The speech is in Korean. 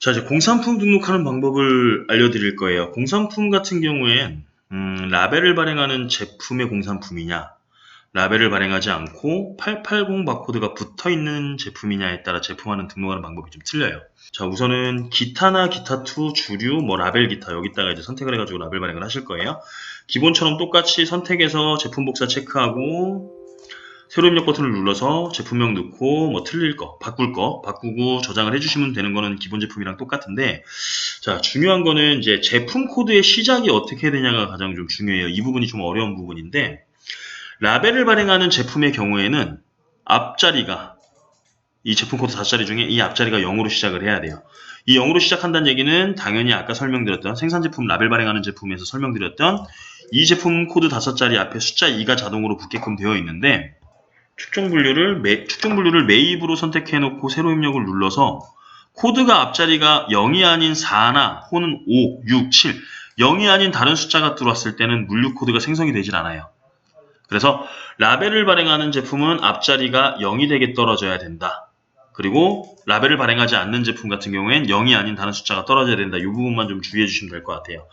자, 이제 공산품 등록하는 방법을 알려드릴 거예요. 공산품 같은 경우엔 음, 라벨을 발행하는 제품의 공산품이냐, 라벨을 발행하지 않고 880 바코드가 붙어 있는 제품이냐에 따라 제품하는 등록하는 방법이 좀 틀려요. 자, 우선은 기타나 기타2 주류 뭐 라벨 기타 여기다가 이제 선택을 해가지고 라벨 발행을 하실 거예요. 기본처럼 똑같이 선택해서 제품 복사 체크하고 새로 입력 버튼을 눌러서 제품명 넣고 뭐 틀릴 거, 바꿀 거, 바꾸고 저장을 해주시면 되는 거는 기본 제품이랑 똑같은데 자 중요한 거는 이제 제품 코드의 시작이 어떻게 되냐가 가장 좀 중요해요. 이 부분이 좀 어려운 부분인데 라벨을 발행하는 제품의 경우에는 앞자리가 이 제품 코드 5자리 중에 이 앞자리가 0으로 시작을 해야 돼요. 이 0으로 시작한다는 얘기는 당연히 아까 설명드렸던 생산 제품 라벨 발행하는 제품에서 설명드렸던 이 제품 코드 5자리 앞에 숫자 2가 자동으로 붙게끔 되어 있는데 축정 분류를 매, 축정 분류를 매입으로 선택해 놓고 새로 입력을 눌러서 코드가 앞자리가 0이 아닌 4나 혹은 5, 6, 7 0이 아닌 다른 숫자가 들어왔을 때는 물류 코드가 생성이 되질 않아요. 그래서 라벨을 발행하는 제품은 앞자리가 0이 되게 떨어져야 된다. 그리고 라벨을 발행하지 않는 제품 같은 경우엔 0이 아닌 다른 숫자가 떨어져야 된다. 이 부분만 좀 주의해 주시면 될 것 같아요.